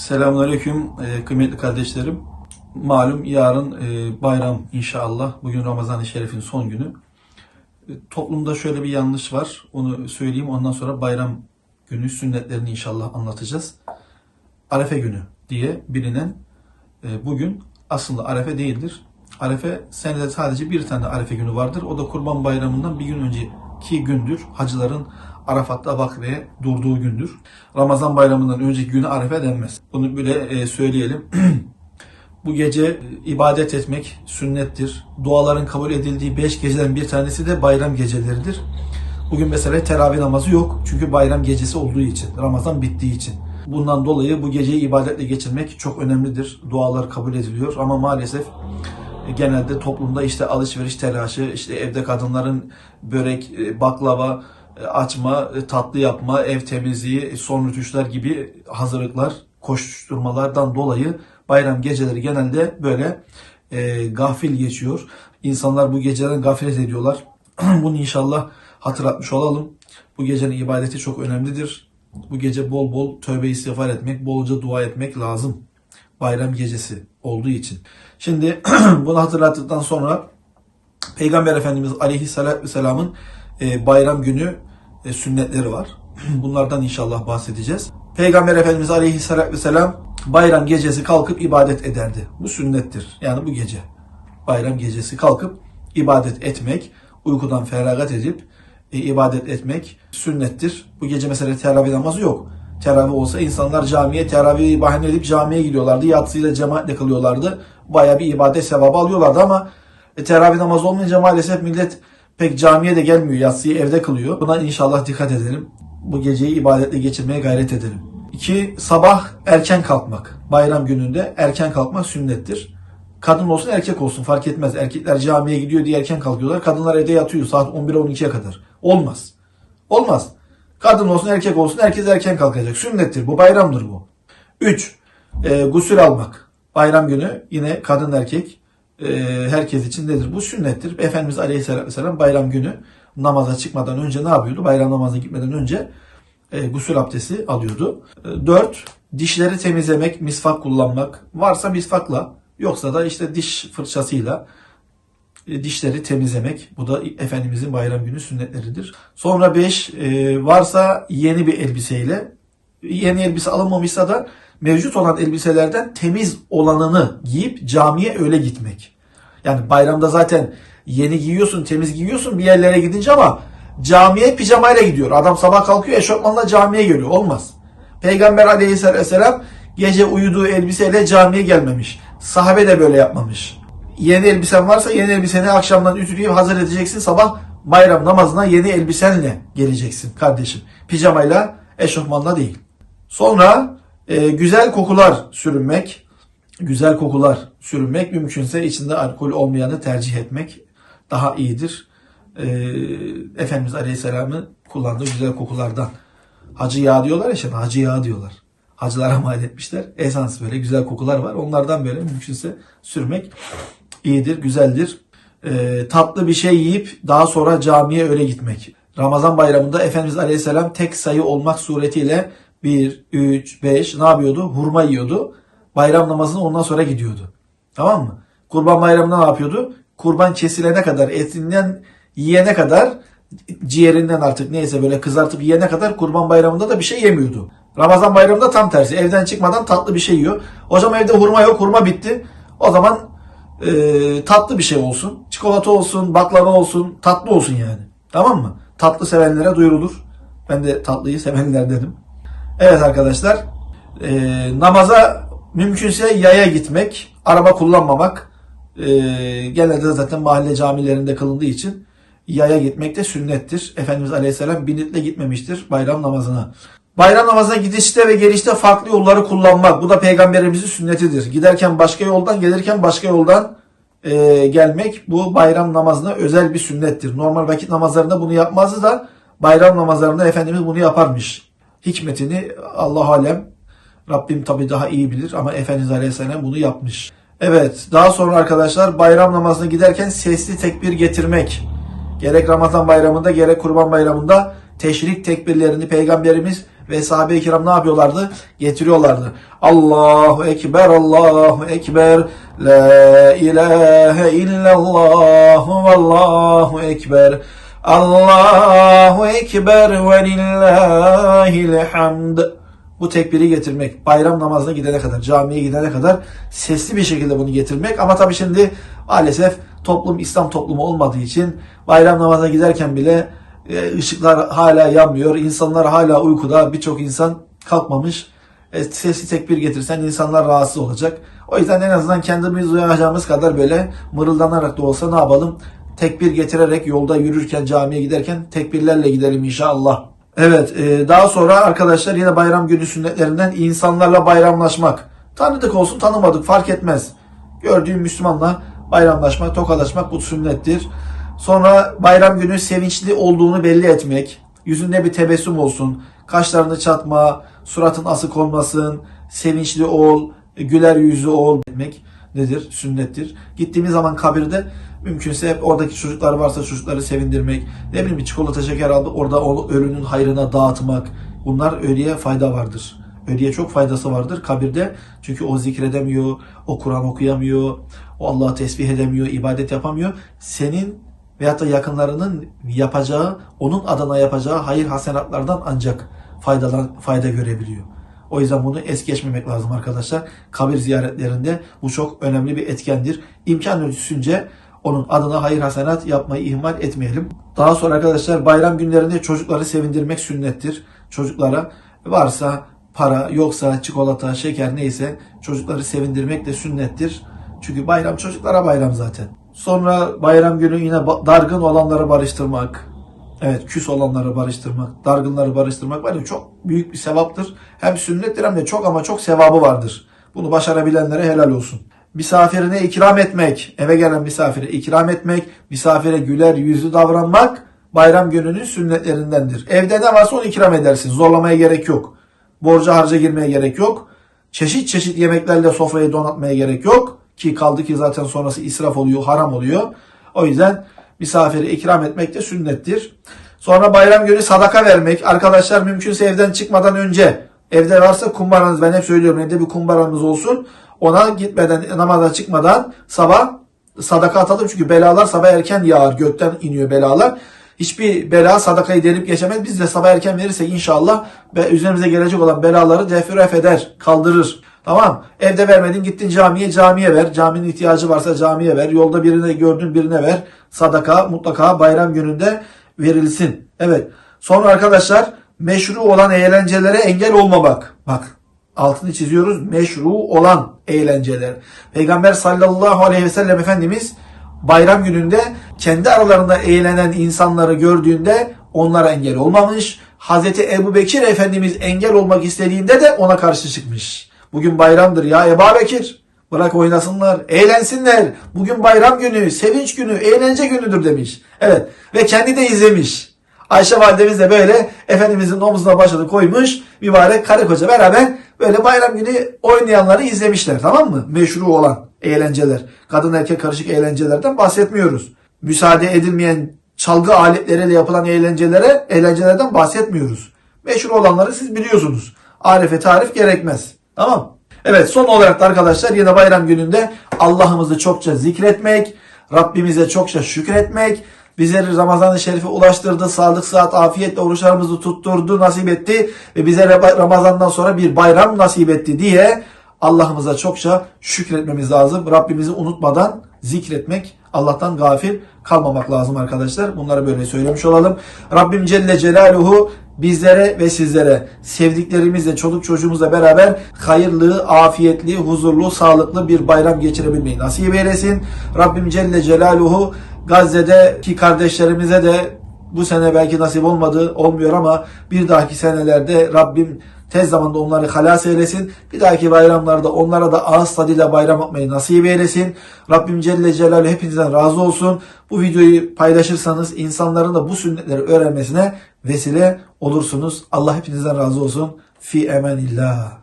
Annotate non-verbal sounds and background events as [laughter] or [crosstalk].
Selamünaleyküm e, kıymetli kardeşlerim. Malum yarın e, bayram inşallah. Bugün Ramazan-ı Şerif'in son günü. E, toplumda şöyle bir yanlış var. Onu söyleyeyim. Ondan sonra bayram günü sünnetlerini inşallah anlatacağız. Arefe günü diye bilinen bugün aslında Arefe değildir. Arefe senede sadece bir tane Arefe günü vardır. O da Kurban Bayramı'ndan bir gün önceki gündür. Hacıların Arafat'ta Bakre'ye durduğu gündür. Ramazan bayramından önceki güne Arefe denmez. Bunu böyle e, söyleyelim. [clears throat] Bu gece e, ibadet etmek sünnettir. Duaların kabul edildiği beş geceden bir tanesi de bayram geceleridir. Bugün mesela teravih namazı yok. Çünkü bayram gecesi olduğu için. Ramazan bittiği için. Bundan dolayı bu geceyi ibadetle geçirmek çok önemlidir. Dualar kabul ediliyor ama maalesef e, genelde toplumda işte alışveriş telaşı, işte evde kadınların börek, baklava, açma, e, tatlı yapma, ev temizliği, e, son rütuşlar gibi hazırlıklar, koşturmalardan dolayı bayram geceleri genelde böyle e, gafil geçiyor. İnsanlar bu geceden gaflet ediyorlar. [clears throat] Bunu inşallah hatırlatmış olalım. Bu gecenin ibadeti çok önemlidir. Bu gece bol bol tövbe istiğfar etmek, bolca dua etmek lazım. Bayram gecesi olduğu için. Şimdi [clears throat] bunu hatırlattıktan sonra Peygamber Efendimiz Aleyhisselatü Vesselam'ın e, bayram günü e, sünnetleri var. [clears throat] Bunlardan inşallah bahsedeceğiz. Peygamber Efendimiz Aleyhisselatü Vesselam bayram gecesi kalkıp ibadet ederdi. Bu sünnettir. Yani bu gece. Bayram gecesi kalkıp ibadet etmek, uykudan feragat edip e, ibadet etmek sünnettir. Bu gece mesela teravih namazı yok. Teravih olsa insanlar camiye teravih bahane edip camiye gidiyorlardı. Yatsıyla cemaatle kılıyorlardı. Baya bir ibadet sevabı alıyorlardı ama e, teravih namazı olmayınca maalesef millet pek camiye de gelmiyor. Yatsıyı evde kılıyor. Buna inşallah dikkat edelim. Bu geceyi ibadetle geçirmeye gayret edelim. İki, sabah erken kalkmak. Bayram gününde erken kalkmak sünnettir. Kadın olsun erkek olsun fark etmez. Erkekler camiye gidiyor diye erken kalkıyorlar. Kadınlar evde yatıyor saat 11'e 12'ye kadar. Olmaz. Olmaz. Kadın olsun erkek olsun herkes erken kalkacak. Sünnettir bu bayramdır bu. 3. E, gusül almak. Bayram günü yine kadın erkek herkes için nedir? Bu sünnettir. Efendimiz Aleyhisselatü Vesselam bayram günü namaza çıkmadan önce ne yapıyordu? Bayram namazına gitmeden önce e, gusül abdesti alıyordu. 4. Dişleri temizlemek, misvak kullanmak. Varsa misvakla, yoksa da işte diş fırçasıyla e, dişleri temizlemek. Bu da Efendimizin bayram günü sünnetleridir. Sonra 5. varsa yeni bir elbiseyle, yeni elbise alınmamışsa da mevcut olan elbiselerden temiz olanını giyip camiye öyle gitmek. Yani bayramda zaten yeni giyiyorsun, temiz giyiyorsun bir yerlere gidince ama camiye pijamayla gidiyor. Adam sabah kalkıyor eşofmanla camiye geliyor. Olmaz. Peygamber aleyhisselatü vesselam gece uyuduğu elbiseyle camiye gelmemiş. Sahabe de böyle yapmamış. Yeni elbisen varsa yeni elbiseni akşamdan ütüleyip hazır edeceksin. Sabah bayram namazına yeni elbisenle geleceksin kardeşim. Pijamayla, eşofmanla değil. Sonra e, güzel kokular sürünmek. Güzel kokular sürünmek mümkünse içinde alkol olmayanı tercih etmek daha iyidir. E, Efendimiz Aleyhisselam'ın kullandığı güzel kokulardan. Hacı yağı diyorlar ya şimdi hacı yağı diyorlar. Hacılara mal etmişler. Esans böyle güzel kokular var. Onlardan böyle mümkünse sürmek iyidir, güzeldir. E, tatlı bir şey yiyip daha sonra camiye öyle gitmek. Ramazan bayramında Efendimiz Aleyhisselam tek sayı olmak suretiyle 1, 3, 5 ne yapıyordu? Hurma yiyordu. Bayram namazına ondan sonra gidiyordu. Tamam mı? Kurban bayramında ne yapıyordu? Kurban kesilene kadar, etinden yiyene kadar, ciğerinden artık neyse böyle kızartıp yiyene kadar kurban bayramında da bir şey yemiyordu. Ramazan bayramında tam tersi. Evden çıkmadan tatlı bir şey yiyor. Hocam evde hurma yok, hurma bitti. O zaman e, tatlı bir şey olsun. Çikolata olsun, baklava olsun, tatlı olsun yani. Tamam mı? Tatlı sevenlere duyurulur. Ben de tatlıyı sevenlerdenim. Evet arkadaşlar, e, namaza mümkünse yaya gitmek, araba kullanmamak, e, genelde zaten mahalle camilerinde kılındığı için yaya gitmek de sünnettir. Efendimiz Aleyhisselam binitle gitmemiştir bayram namazına. Bayram namazına gidişte ve gelişte farklı yolları kullanmak. Bu da peygamberimizin sünnetidir. Giderken başka yoldan, gelirken başka yoldan e, gelmek bu bayram namazına özel bir sünnettir. Normal vakit namazlarında bunu yapmazdı da bayram namazlarında Efendimiz bunu yaparmış. Hikmetini Allah alem Rabbim tabi daha iyi bilir ama Efendimiz Aleyhisselam bunu yapmış. Evet daha sonra arkadaşlar bayram namazına giderken sesli tekbir getirmek. Gerek Ramazan bayramında gerek Kurban bayramında teşrik tekbirlerini Peygamberimiz Ve sahabe-i kiram ne yapıyorlardı? Getiriyorlardı. Allahu Ekber, Allahu Ekber, La ilahe illallah, Allahu Ekber. Allahu Ekber ve lillahil hamd. Bu tekbiri getirmek, bayram namazına gidene kadar, camiye gidene kadar sesli bir şekilde bunu getirmek. Ama tabii şimdi maalesef toplum İslam toplumu olmadığı için bayram namazına giderken bile e, ışıklar hala yanmıyor. İnsanlar hala uykuda. Birçok insan kalkmamış. E, sesli tekbir getirsen insanlar rahatsız olacak. O yüzden en azından kendimiz uyacağımız kadar böyle mırıldanarak da olsa ne yapalım? Tekbir getirerek yolda yürürken, camiye giderken tekbirlerle gidelim inşallah. Evet, e, daha sonra arkadaşlar yine bayram günü sünnetlerinden insanlarla bayramlaşmak. Tanıdık olsun, tanımadık fark etmez. Gördüğün Müslümanla bayramlaşmak, tokalaşmak bu sünnettir. Sonra bayram günü sevinçli olduğunu belli etmek. Yüzünde bir tebessüm olsun. Kaşlarını çatma, suratın asık olmasın, sevinçli ol, güler yüzlü ol demek nedir? Sünnettir. Gittiğimiz zaman kabirde mümkünse hep oradaki çocuklar varsa çocukları sevindirmek, ne bileyim bir çikolata şeker aldı orada o ölünün hayrına dağıtmak. Bunlar ölüye fayda vardır. Ölüye çok faydası vardır kabirde. Çünkü o zikredemiyor, o Kur'an okuyamıyor, o Allah'ı tesbih edemiyor, ibadet yapamıyor. Senin veyahut da yakınlarının yapacağı, onun adına yapacağı hayır hasenatlardan ancak faydalan, fayda görebiliyor. O yüzden bunu es geçmemek lazım arkadaşlar. Kabir ziyaretlerinde bu çok önemli bir etkendir. İmkan ölçüsünce onun adına hayır hasenat yapmayı ihmal etmeyelim. Daha sonra arkadaşlar bayram günlerinde çocukları sevindirmek sünnettir. Çocuklara varsa para, yoksa çikolata, şeker neyse çocukları sevindirmek de sünnettir. Çünkü bayram çocuklara bayram zaten. Sonra bayram günü yine dargın olanları barıştırmak. Evet küs olanları barıştırmak, dargınları barıştırmak var ya çok büyük bir sevaptır. Hem sünnettir hem de çok ama çok sevabı vardır. Bunu başarabilenlere helal olsun. Misafirine ikram etmek, eve gelen misafire ikram etmek, misafire güler yüzlü davranmak bayram gününün sünnetlerindendir. Evde ne varsa onu ikram edersin. Zorlamaya gerek yok. Borca harca girmeye gerek yok. Çeşit çeşit yemeklerle sofrayı donatmaya gerek yok. Ki kaldı ki zaten sonrası israf oluyor, haram oluyor. O yüzden misafiri ikram etmek de sünnettir. Sonra bayram günü sadaka vermek. Arkadaşlar mümkünse evden çıkmadan önce evde varsa kumbaranız ben hep söylüyorum evde bir kumbaranız olsun. Ona gitmeden namaza çıkmadan sabah sadaka atalım çünkü belalar sabah erken yağar. Gökten iniyor belalar. Hiçbir bela sadakayı delip geçemez. Biz de sabah erken verirsek inşallah ve üzerimize gelecek olan belaları defüref eder, kaldırır. Tamam. Evde vermedin gittin camiye camiye ver. Caminin ihtiyacı varsa camiye ver. Yolda birine gördün birine ver. Sadaka mutlaka bayram gününde verilsin. Evet. Sonra arkadaşlar meşru olan eğlencelere engel olmamak. Bak altını çiziyoruz. Meşru olan eğlenceler. Peygamber sallallahu aleyhi ve sellem Efendimiz bayram gününde kendi aralarında eğlenen insanları gördüğünde onlara engel olmamış. Hazreti Ebu Bekir Efendimiz engel olmak istediğinde de ona karşı çıkmış. Bugün bayramdır ya Ebu Bekir. Bırak oynasınlar, eğlensinler. Bugün bayram günü, sevinç günü, eğlence günüdür demiş. Evet ve kendi de izlemiş. Ayşe validemiz de böyle Efendimizin omzuna başını koymuş. Mübarek karı koca beraber böyle bayram günü oynayanları izlemişler tamam mı? Meşru olan eğlenceler. Kadın erkek karışık eğlencelerden bahsetmiyoruz. Müsaade edilmeyen çalgı aletleriyle yapılan eğlencelere, eğlencelerden bahsetmiyoruz. Meşhur olanları siz biliyorsunuz. Arife tarif gerekmez. Tamam. Evet son olarak da arkadaşlar yine bayram gününde Allah'ımızı çokça zikretmek, Rabbimize çokça şükretmek, bizleri Ramazan-ı Şerif'e ulaştırdı, sağlık, sıhhat, afiyetle oruçlarımızı tutturdu, nasip etti ve bize Ramazan'dan sonra bir bayram nasip etti diye Allah'ımıza çokça şükretmemiz lazım. Rabbimizi unutmadan zikretmek, Allah'tan gafil kalmamak lazım arkadaşlar. Bunları böyle söylemiş olalım. Rabbim Celle Celaluhu bizlere ve sizlere sevdiklerimizle, çoluk çocuğumuzla beraber hayırlı, afiyetli, huzurlu, sağlıklı bir bayram geçirebilmeyi nasip eylesin. Rabbim Celle Celaluhu Gazze'deki kardeşlerimize de bu sene belki nasip olmadı, olmuyor ama bir dahaki senelerde Rabbim tez zamanda onları halas eylesin. Bir dahaki bayramlarda onlara da ağız tadıyla bayram yapmayı nasip eylesin. Rabbim Celle Celaluhu hepinizden razı olsun. Bu videoyu paylaşırsanız insanların da bu sünnetleri öğrenmesine vesile olursunuz. Allah hepinizden razı olsun. Fi emanillah.